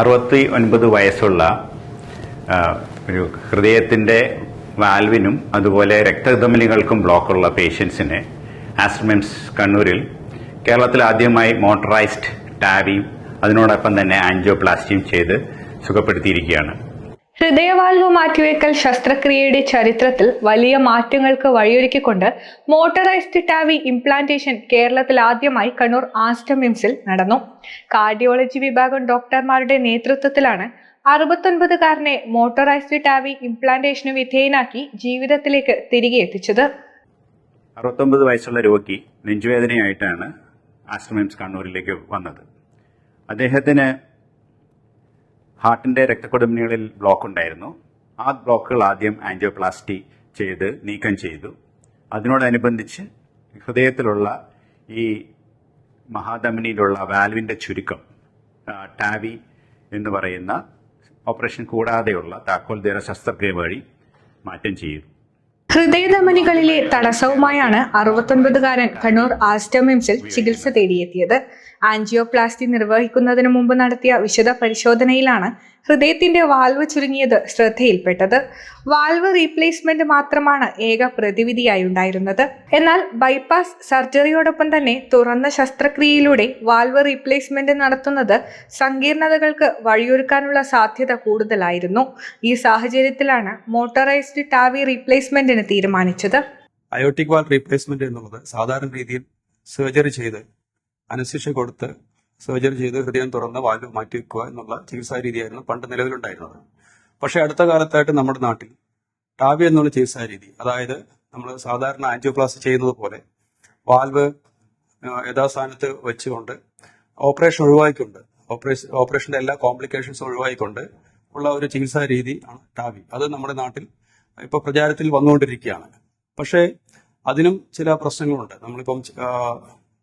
അറുപത്തി ഒൻപത് വയസ്സുള്ള ഒരു ഹൃദയത്തിന്റെ വാൽവിനും അതുപോലെ രക്തധമനികൾക്കും ബ്ലോക്കുള്ള പേഷ്യൻസിനെ ആസ്ട്രമിംസ് കണ്ണൂരിൽ കേരളത്തിൽ ആദ്യമായി മോട്ടറൈസ്ഡ് ടാവിയും അതിനോടൊപ്പം തന്നെ ആൻജിയോപ്ലാസ്റ്റിയും ചെയ്ത് സുഖപ്പെടുത്തിയിരിക്കുകയാണ്. ഹൃദയവാൽവ് മാറ്റിവെക്കൽ ശസ്ത്രക്രിയയുടെ ചരിത്രത്തിൽ വലിയ മാറ്റങ്ങൾക്ക് വഴിയൊരുക്കിക്കൊണ്ട് മോട്ടറൈസ്ഡ് ടാവി ഇംപ്ലാന്റേഷൻ കേരളത്തിൽ ആദ്യമായി കണ്ണൂർ ആസ്റ്റമിംസിൽ നടന്നു. കാർഡിയോളജി വിഭാഗം ഡോക്ടർമാരുടെ നേതൃത്വത്തിലാണ് അറുപത്തൊൻപതുകാരനെ മോട്ടറൈസ്ഡ് ടാവി ഇംപ്ലാന്റേഷന് വിധേയനാക്കി ജീവിതത്തിലേക്ക് തിരികെ എത്തിച്ചത്. അറുപത്തൊമ്പത് വയസ്സുള്ള രോഗി നെഞ്ചുവേദനയായിട്ടാണ് ആസ്റ്റമിംസ് കണ്ണൂരിലേക്ക് വന്നത്. അദ്ദേഹത്തിന് ഹാർട്ടിന്റെ രക്തക്കൊടുമിനികളിൽ ബ്ലോക്ക് ഉണ്ടായിരുന്നു. ആ ബ്ലോക്കുകൾ ആദ്യം ആൻജിയോപ്ലാസ്റ്റി ചെയ്ത് നീക്കം ചെയ്തു. അതിനോടനുബന്ധിച്ച് ഹൃദയത്തിലുള്ള ഈ മഹാധമനിയിലുള്ള വാൽവിന്റെ ചുരുക്കം ടാവി എന്ന് പറയുന്ന ഓപ്പറേഷൻ കൂടാതെയുള്ള താക്കോൽ ദേവ ശസ്ത്രക്രിയ വഴി മാറ്റം ചെയ്തു. ഹൃദയധമനികളിലെ തടസ്സവുമായാണ് അറുപത്തൊൻപതുകാരൻ കണ്ണൂർ ആസ്റ്റമിംസിൽ ചികിത്സ തേടിയെത്തിയത്. ആൻജിയോപ്ലാസ്റ്റി നിർവഹിക്കുന്നതിന് മുമ്പ് നടത്തിയ വിശദ പരിശോധനയിലാണ് ഹൃദയത്തിന്റെ വാൽവ് ചുരുങ്ങിയത് ശ്രദ്ധയിൽപ്പെട്ടത്. വാൽവ് റീപ്ലേസ്മെന്റ് മാത്രമാണ് ഏക പ്രതിവിധിയായി ഉണ്ടായിരുന്നത്. എന്നാൽ ബൈപ്പാസ് സർജറിയോടൊപ്പം തന്നെ തുറന്ന ശസ്ത്രക്രിയയിലൂടെ വാൽവ് റീപ്ലേസ്മെന്റ് നടത്തുന്നത് സങ്കീർണതകൾക്ക് വഴിയൊരുക്കാനുള്ള സാധ്യത കൂടുതലായിരുന്നു. ഈ സാഹചര്യത്തിലാണ് മോട്ടോറൈസ്ഡ് ടാവി റീപ്ലേസ്മെന്റിന് തീരുമാനിച്ചത്. അയോട്ടിക് വാൾ റീപ്ലേസ്മെന്റ് എന്നുള്ളത് സാധാരണ രീതിയിൽ സർജറി ചെയ്ത് അനസ്തീഷ്യ കൊടുത്ത് സർജറി ചെയ്ത് ഹൃദയം തുറന്ന് വാൽവ് മാറ്റിവെക്കുക എന്നുള്ള ചികിത്സാ രീതിയായിരുന്നു പണ്ട് നിലവിലുണ്ടായിരുന്നത്. പക്ഷേ അടുത്ത കാലത്തായിട്ട് നമ്മുടെ നാട്ടിൽ ടാവി എന്നുള്ള ചികിത്സാ രീതി അതായത് നമ്മൾ സാധാരണ ആൻജിയോപ്ലാസ്റ്റി ചെയ്യുന്നത് പോലെ വാൽവ് യഥാസ്ഥാനത്ത് വെച്ചുകൊണ്ട് ഓപ്പറേഷൻ ഒഴിവാക്കിക്കൊണ്ട് ഓപ്പറേഷൻ ഓപ്പറേഷന്റെ എല്ലാ കോംപ്ലിക്കേഷൻസ് ഒഴിവാക്കിക്കൊണ്ട് ഉള്ള ഒരു ചികിത്സാ രീതി ആണ് ടാവി അത് നമ്മുടെ നാട്ടിൽ ഇപ്പോൾ പ്രചാരത്തിൽ വന്നുകൊണ്ടിരിക്കുകയാണ്. പക്ഷേ അതിനും ചില പ്രശ്നങ്ങളുണ്ട്. നമ്മളിപ്പം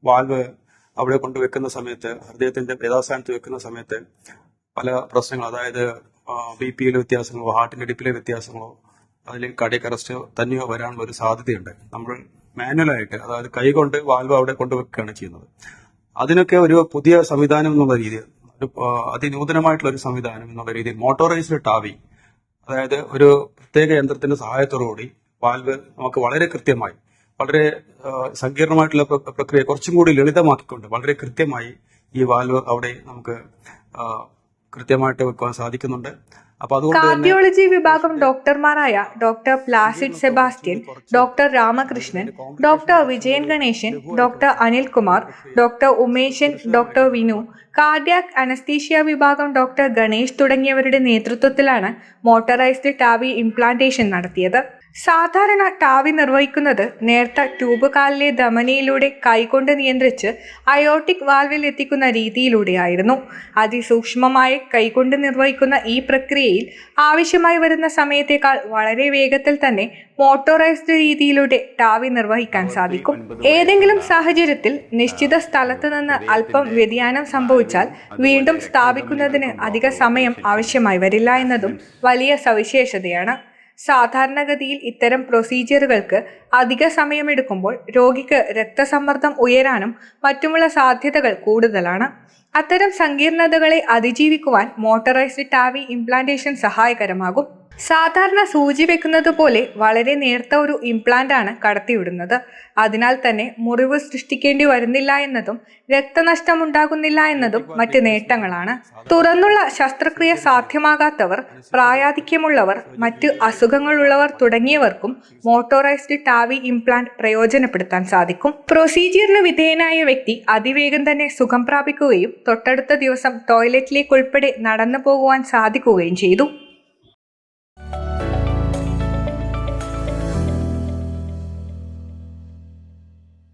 വാൽവ് അവിടെ കൊണ്ടുവെക്കുന്ന സമയത്ത് ഹൃദയത്തിന്റെ യഥാസ്ഥാനത്ത് വെക്കുന്ന സമയത്ത് പല പ്രശ്നങ്ങൾ അതായത് ബി പിയിലെ വ്യത്യാസങ്ങളോ ഹാർട്ടിന്റെ ഇടിപ്പിലെ വ്യത്യാസങ്ങളോ അതിൽ കടിയക് അറസ്റ്റ് തന്നെയോ വരാനുള്ള ഒരു സാധ്യതയുണ്ട്. നമ്മൾ മാനുവലായിട്ട് അതായത് കൈകൊണ്ട് വാൽവ് അവിടെ കൊണ്ടുവെക്കുകയാണ് ചെയ്യുന്നത്. അതിനൊക്കെ ഒരു പുതിയ സംവിധാനം എന്നുള്ള രീതിയിൽ അതിനൂതനമായിട്ടുള്ള ഒരു സംവിധാനം എന്നുള്ള രീതിയിൽ മോട്ടോറൈസ്ഡ് ടാവി അതായത് ഒരു പ്രത്യേക യന്ത്രത്തിന്റെ സഹായത്തോടുകൂടി വാൽവ് നമുക്ക് വളരെ കൃത്യമായി വളരെ സങ്കീർണമായിട്ടുള്ള പ്രക്രിയ കുറച്ചും കൂടി ലളിതമാക്കിക്കൊണ്ട് വളരെ കൃത്യമായി ഈ വാൽവ് അവിടെ നമുക്ക് കൃത്യമായിട്ട് വെക്കുവാൻ സാധിക്കുന്നുണ്ട്. കാർഡിയോളജി വിഭാഗം ഡോക്ടർമാരായ doctor Placid Sebastian doctor Ramakrishnan doctor Vijayan Ganesan doctor Anilkumar doctor Umesan doctor Vinu cardiac anaesthesia വിഭാഗം ഡോക്ടർ ഗണേഷ് തുടങ്ങിയവരുടെ നേതൃത്വത്തിലാണ് മോട്ടറൈസ്ഡ് ടാവി ഇംപ്ലാന്റേഷൻ നടത്തിയത്. സാധാരണ ടാവി നിർവഹിക്കുന്നത് നേർത്ത ട്യൂബ് കാലിലെ ധമനിയിലൂടെ കൈകൊണ്ട് നിയന്ത്രിച്ച് അയോട്ടിക് വാൽവിൽ എത്തിക്കുന്ന രീതിയിലൂടെയായിരുന്നു. അതിസൂക്ഷ്മമായി കൈകൊണ്ട് നിർവഹിക്കുന്ന ഈ പ്രക്രിയയിൽ ആവശ്യമായി വരുന്ന സമയത്തേക്കാൾ വളരെ വേഗത്തിൽ തന്നെ മോട്ടോറൈസ്ഡ് രീതിയിലൂടെ ടാവി നിർവഹിക്കാൻ സാധിക്കും. ഏതെങ്കിലും സാഹചര്യത്തിൽ നിശ്ചിത സ്ഥലത്ത് നിന്ന് അല്പം വ്യതിയാനം സംഭവിച്ചാൽ വീണ്ടും സ്ഥാപിക്കുന്നതിന് അധിക സമയം ആവശ്യമായി വരില്ല എന്നതും വലിയ സവിശേഷതയാണ്. സാധാരണഗതിയിൽ ഇത്തരം പ്രൊസീജിയറുകൾക്ക് അധിക സമയമെടുക്കുമ്പോൾ രോഗിക്ക് രക്തസമ്മർദ്ദം ഉയരാനും മറ്റുമുള്ള സാധ്യതകൾ കൂടുതലാണ്. അത്തരം സങ്കീർണതകളെ അതിജീവിക്കുവാൻ മോട്ടറൈസ്ഡ് ടാവി ഇംപ്ലാന്റേഷൻ സഹായകരമാകും. സാധാരണ സൂചി വെക്കുന്നത് പോലെ വളരെ നേർത്ത ഒരു ഇംപ്ലാന്റ് ആണ് കടത്തിവിടുന്നത്. അതിനാൽ തന്നെ മുറിവ് സൃഷ്ടിക്കേണ്ടി വരുന്നില്ല എന്നതും രക്തനഷ്ടം ഉണ്ടാകുന്നില്ല എന്നതും മറ്റ് നേട്ടങ്ങളാണ്. തുറന്നുള്ള ശസ്ത്രക്രിയ സാധ്യമാകാത്തവർ പ്രായാധിക്യമുള്ളവർ മറ്റ് അസുഖങ്ങളുള്ളവർ തുടങ്ങിയവർക്കും മോട്ടോറൈസ്ഡ് ടാവി ഇംപ്ലാന്റ് പ്രയോജനപ്പെടുത്താൻ സാധിക്കും. പ്രൊസീജിയറിന് വിധേയനായ വ്യക്തി അതിവേഗം തന്നെ സുഖം പ്രാപിക്കുകയും തൊട്ടടുത്ത ദിവസം ടോയ്ലറ്റിലേക്ക് ഉൾപ്പെടെ നടന്നു പോകുവാൻ സാധിക്കുകയും ചെയ്തു.